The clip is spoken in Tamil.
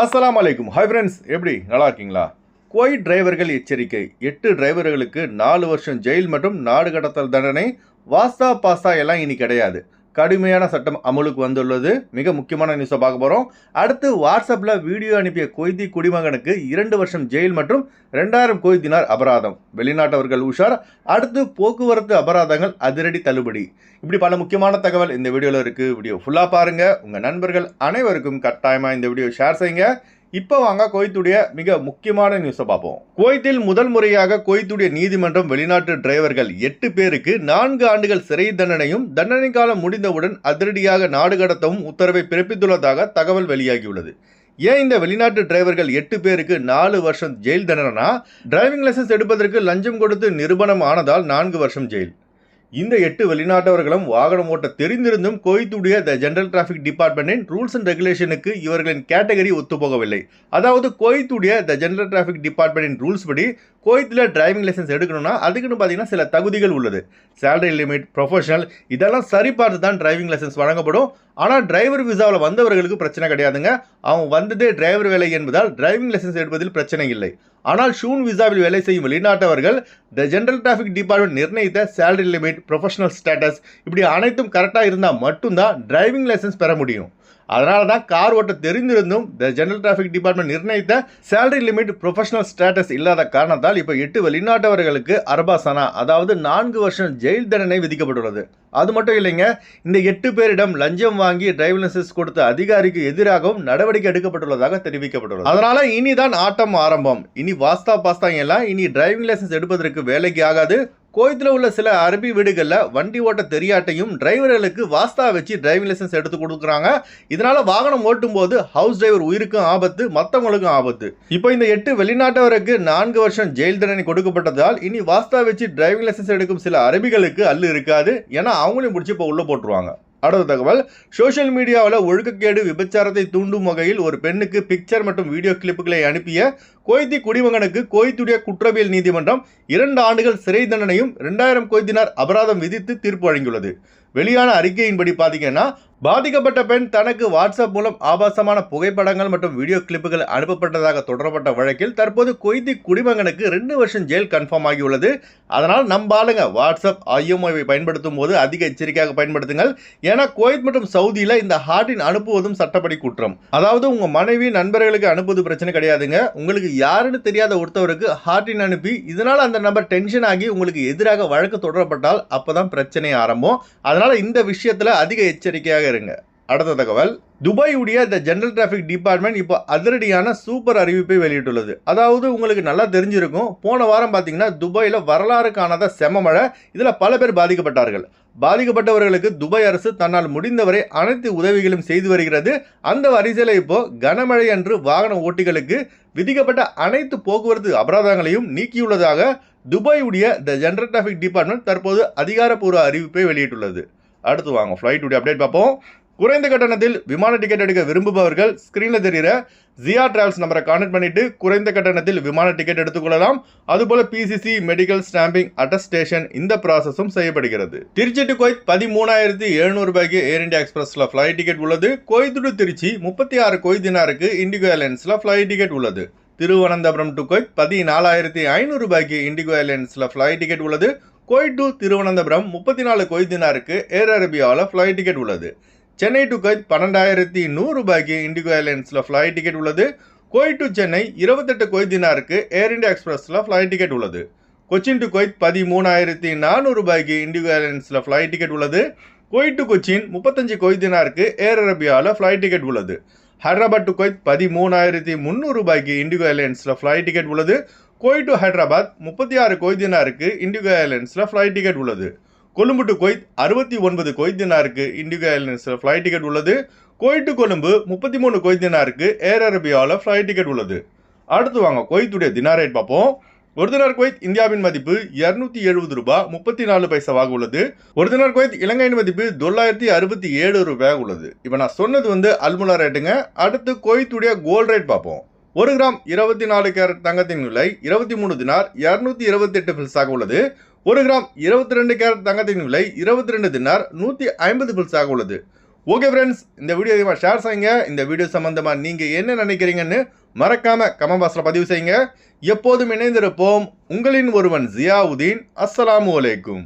அஸ்லாம் அலைக்கும் ஹை ஃப்ரெண்ட்ஸ் எப்படி? நல்லா இருக்கீங்களா குவைட் டிரைவர்கள் எச்சரிக்கை. எட்டு டிரைவர்களுக்கு நாலு வருஷம் ஜெயில் மற்றும் நாடு கடத்தல் தண்டனை. வாஸ்தா பாஸ்தா எல்லாம் இனி கிடையாது. கடுமையான சட்டம் அமலுக்கு வந்துள்ளது. மிக முக்கியமான நியூஸை பார்க்க போகிறோம் அடுத்து வாட்ஸ்அப்பில் வீடியோ அனுப்பிய கொய்தி குடிமகனுக்கு இரண்டு வருஷம் ஜெயில் மற்றும் ரெண்டாயிரம் கொய்தினார் அபராதம். வெளிநாட்டவர்கள் உஷார். அடுத்து போக்குவரத்து அபராதங்கள் அதிரடி தள்ளுபடி. இப்படி பல முக்கியமான தகவல் இந்த வீடியோவில் இருக்குது வீடியோ ஃபுல்லாக பாருங்கள் உங்கள் நண்பர்கள் அனைவருக்கும் கட்டாயமாக இந்த வீடியோ ஷேர் செய்யுங்க. இப்போ வாங்க குவைத்துடைய மிக முக்கியமான நியூஸை பார்ப்போம். குவைத்தில் முதல் முறையாக குவைத்துடைய நீதிமன்றம் வெளிநாட்டு டிரைவர்கள் எட்டு பேருக்கு நான்கு ஆண்டுகள் சிறை தண்டனையும் தண்டனை காலம் முடிந்தவுடன் அதிரடியாக நாடு கடத்தவும் உத்தரவை பிறப்பித்துள்ளதாக தகவல் வெளியாகியுள்ளது. ஏன் இந்த வெளிநாட்டு டிரைவர்கள் எட்டு பேருக்கு நாலு வருஷம் ஜெயில் தண்டனைனா? டிரைவிங் லைசன்ஸ் எடுப்பதற்கு லஞ்சம் கொடுத்து நிரூபணம் ஆனதால் நான்கு வருஷம் ஜெயில். இந்த எட்டு வெளிநாட்டவர்களும் வாகனம் ஓட்ட தெரிந்திருந்தும் கோயத்துடைய த ஜென்ரல் டிராஃபிக் டிபார்ட்மெண்டின் ரூல்ஸ் அண்ட் ரெகுலேஷனுக்கு இவர்களின் கேட்டகரி ஒத்துப்போகவில்லை. அதாவது கோயத்துடைய த ஜென்ரல் டிராஃபிக் டிபார்ட்மெண்டின் ரூல்ஸ் படி கோயத்தில் டிரைவிங் லைசன்ஸ் எடுக்கணும்னா அதுக்குன்னு பார்த்தீங்கன்னா சில தகுதிகள் உள்ளது. சேலரி லிமிட் ப்ரொஃபஷனல் இதெல்லாம் சரி பார்த்து தான் டிரைவிங் லைசன்ஸ் வழங்கப்படும். ஆனால் டிரைவர் விசாவில் வந்தவர்களுக்கு பிரச்சனை கிடையாதுங்க. அவங்க வந்ததே டிரைவர் வேலை என்பதால் டிரைவிங் லைசன்ஸ் எடுப்பதில் பிரச்சனை இல்லை. ஆனால் ஷூன் விசாவில் வேலை செய்யும் வெளிநாட்டவர்கள் த ஜென்ரல் டிராஃபிக் டிபார்ட்மெண்ட் நிர்ணயித்த சேலரி லிமிட் ப்ரொஃபஷனல் ஸ்டேட்டஸ் இப்படி அனைத்தும் கரெக்டாக இருந்தால் மட்டும்தான் டிரைவிங் லைசன்ஸ் பெற முடியும். அதனால தான் கார் ஓட்ட தெரிந்திருந்தும் த ஜெனரல் டிராஃபிக் டிபார்ட்மெண்ட் நிர்ணயித்த சேலரி லிமிட் ப்ரொஃபஷனல் ஸ்டேட்டஸ் இல்லாத காரணத்தால் இப்போ எட்டு வெளிநாட்டவர்களுக்கு அரபாசனா அதாவது நான்கு வருஷம் ஜெயில் தண்டனை விதிக்கப்பட்டுள்ளது. அது மட்டும் இல்லைங்க இந்த எட்டு பேரிடம் லஞ்சம் வாங்கி டிரைவிங் லைசன்ஸ் கொடுத்த அதிகாரிக்கு எதிராகவும் நடவடிக்கை எடுக்கப்பட்டுள்ளதாக தெரிவிக்கப்பட்டுள்ளது. அதனால இனிதான் ஆட்டம் ஆரம்பம். இனி வாஸ்தா பாஸ்தா எல்லாம் இனி டிரைவிங் லைசன்ஸ் எடுப்பதற்கு வேலைக்கு ஆகாது. கோயத்தில் உள்ள சில அரபி வீடுகளில் வண்டி ஓட்ட தெரியாட்டையும் டிரைவர்களுக்கு வாஸ்தா வச்சு டிரைவிங் லைசன்ஸ் எடுத்து கொடுக்குறாங்க. இதனால் வாகனம் ஓட்டும் போது ஹவுஸ் டிரைவர் உயிருக்கும் ஆபத்து மற்றவங்களுக்கும் ஆபத்து. இப்போ இந்த எட்டு வெளிநாட்டவருக்கு நான்கு வருஷம் ஜெயில் தண்டனை கொடுக்கப்பட்டதால் இனி வாஸ்தா வச்சு டிரைவிங் லைசன்ஸ் எடுக்கும் சில அரபிகளுக்கு அல்லு இருக்காது. ஏன்னா அவங்களையும் பிடிச்சி இப்போ உள்ளே போட்டுருவாங்க. அடுத்த தகவல் சோஷியல் மீடியாவில் ஒழுக்கக்கேடு விபச்சாரத்தை தூண்டும் வகையில் ஒரு பெண்ணுக்கு பிக்சர் மற்றும் வீடியோ கிளிப்புகளை அனுப்பிய கோய்தி குடிமகனுக்கு கோய்த்துடைய குற்றவியல் நீதிமன்றம் இரண்டு ஆண்டுகள் சிறை தண்டனையும் ரெண்டாயிரம் கோய்த்தினர் அபராதம் விதித்து தீர்ப்பு வழங்கியுள்ளது. வெளியான அறிக்கையின்படி பார்த்தீங்கன்னா பாதிக்கப்பட்ட பெண் தனக்கு வாட்ஸ்அப் மூலம் ஆபாசமான புகைப்படங்கள் மற்றும் வீடியோ கிளிப்புகள் அனுப்பப்பட்டதாக தொடரப்பட்ட வழக்கில் தற்போது கொய்தி குடிமகனுக்கு ரெண்டு வருஷம் ஜெயில் கன்ஃபார்ம் ஆகியுள்ளது. அதனால் நம்ம ஆளுங்க வாட்ஸ்அப் ஐஎம்ஓவை பயன்படுத்தும் போது அதிக எச்சரிக்கையாக பயன்படுத்துங்கள். ஏன்னா குவைத் மற்றும் சவுதியில் இந்த ஹார்டின் அனுப்புவதும் சட்டப்படி குற்றம். அதாவது உங்க மனைவி நண்பர்களுக்கு அனுப்புவது பிரச்சனை கிடையாதுங்க. உங்களுக்கு யாருன்னு தெரியாத ஒருத்தவருக்கு ஹார்டின் அனுப்பி இதனால் அந்த நபர் டென்ஷன் ஆகி உங்களுக்கு எதிராக வழக்கு தொடரப்பட்டால் அப்பதான் பிரச்சனை ஆரம்பம். அதனால் இந்த விஷயத்தில் அதிக எச்சரிக்கையாக இருங்க அடுத்த தகவல் துபாயுடைய த ஜென்ரல் டிராஃபிக் டிபார்ட்மெண்ட் இப்போ அதிரடியான சூப்பர் அறிவிப்பை வெளியிட்டுள்ளது. அதாவது உங்களுக்கு நல்லா தெரிஞ்சிருக்கும் போன வாரம் பார்த்தீங்கன்னா துபாயில் வரலாறு காணாத செம மழை இதில் பல பேர் பாதிக்கப்பட்டார்கள். பாதிக்கப்பட்டவர்களுக்கு துபாய் அரசு தன்னால் முடிந்தவரை அனைத்து உதவிகளும் செய்து வருகிறது. அந்த வரிசையில் இப்போ கனமழை அன்று வாகன ஓட்டிகளுக்கு விதிக்கப்பட்ட அனைத்து போக்குவரத்து அபராதங்களையும் நீக்கியுள்ளதாக துபாயுடைய த ஜென்ரல் டிராஃபிக் டிபார்ட்மெண்ட் தற்போது அதிகாரப்பூர்வ அறிவிப்பை வெளியிட்டுள்ளது. அடுத்து வாங்க ஃப்ளைட்டுடைய அப்டேட் பார்ப்போம். குறைந்த கட்டணத்தில் விமான டிக்கெட் எடுக்க விரும்புபவர்கள் ஸ்க்ரீனில் தெரிகிற ஜியா டிராவல்ஸ் நம்பரை கான்டக்ட் பண்ணிட்டு குறைந்த கட்டணத்தில் விமான டிக்கெட் எடுத்துக்கொள்ளலாம். அதுபோல் பிசிசி மெடிக்கல் ஸ்டாம்பிங் அட்டஸ்டேஷன் இந்த ப்ராசஸும் செய்யப்படுகிறது. திருச்சி டு கோயத் பதிமூணாயிரத்தி எழுநூறு ரூபாய்க்கு ஏர் இண்டியா எக்ஸ்பிரஸில் ஃப்ளைட் டிக்கெட் உள்ளது. கோயத் டு திருச்சி முப்பத்தி ஆறு கொய்தினாருக்கு இண்டிகோ ஏர்லைன்ஸில் ஃப்ளைட் டிக்கெட் உள்ளது. திருவனந்தபுரம் டு கோயத் பதினாலாயிரத்தி ஐநூறு ரூபாய்க்கு இண்டிகோ ஏர்லைன்ஸில் ஃப்ளைட் டிக்கெட் உள்ளது. கோயட் டு திருவனந்தபுரம் முப்பத்தி நாலு கொய்தினாருக்கு ஏர் அரேபியாவில் ஃப்ளைட் டிக்கெட் உள்ளது. சென்னை டு கொய்த் பன்னெண்டாயிரத்தி நூறு ரூபாய்க்கு இண்டிகோ ஏர்லைன்ஸில் ஃப்ளைட் டிக்கெட் உள்ளது. கோயட் டு சென்னை இருபத்தெட்டு கொய்தினாருக்கு ஏர் இண்டியா எக்ஸ்பிரஸில் ஃப்ளைட் டிக்கெட் உள்ளது. கொச்சின் டு கொய்த் பதிமூணாயிரத்தி நானூறு ரூபாய்க்கு இண்டிகோ ஏர்லைன்ஸில் ஃப்ளைட் டிக்கெட் உள்ளது. கோயட் டு கொச்சின் முப்பத்தஞ்சு கொய்தினாருக்கு ஏர் அரேபியாவில் ஃப்ளைட் டிக்கெட் உள்ளது. ஹைதராபாத் டு கொய்த் பதிமூணாயிரத்தி முந்நூறு ரூபாய்க்கு இண்டிகோ ஏர்லைன்ஸில் ஃப்ளைட் டிக்கெட் உள்ளது. கோய் டு ஹைதராபாத் முப்பத்தி ஆறு கொய்தினாருக்கு இண்டிகோ ஏர்லைன்ஸில் ஃப்ளைட் டிக்கெட் உள்ளது. கொழும்பு டு கொய்த் அறுபத்தி ஒன்பது கொய்த் தினாருக்கு இண்டிகோ ஏர்லைன்ஸில் ஃப்ளைட் டிக்கெட் உள்ளது. கோயட் டு கொழும்பு முப்பத்தி மூணு கொய்த் தினாருக்கு ஏர் அரேபியாவில் ஃப்ளைட் டிக்கெட் உள்ளது. அடுத்து வாங்க கொய்த்துடைய தினார் ரேட் பார்ப்போம். ஒரு தினார் குவைத் இந்தியாவின் மதிப்பு இரநூத்தி எழுபது ரூபாய் முப்பத்தி நாலு பைசாவாக உள்ளது. ஒரு தினார் குவைத் இலங்கையின் மதிப்பு தொள்ளாயிரத்தி அறுபத்தி ஏழு ரூபாயாக உள்ளது. இப்போ நான் சொன்னது வந்து அல்முலா ரேட்டுங்க அடுத்து குவைத்துடைய கோல்ட் ரேட் பார்ப்போம். ஒரு கிராம் இருபத்தி நாலு கேரட் தங்கத்தின் விலை இருபத்தி மூணு தினார் இரநூத்தி இருபத்தி எட்டு பில்ஸாக உள்ளது. ஒரு கிராம் இருபத்தி ரெண்டு கேரட் தங்கத்தின் விலை இருபத்தி ரெண்டு தினார் நூற்றி ஐம்பது பில்ஸாக உள்ளது. ஓகே ஃப்ரெண்ட்ஸ் இந்த வீடியோ அதிகமாக ஷேர் செய்யுங்க. இந்த வீடியோ சம்மந்தமாக நீங்கள் என்ன நினைக்கிறீங்கன்னு மறக்காமல் கமெண்ட் பாக்ஸில் பதிவு செய்யுங்க. எப்போதும் இணைந்திருப்போம். உங்களின் ஒருவன் ஜியாவுதீன். அஸ்ஸலாமு அலைக்கும்.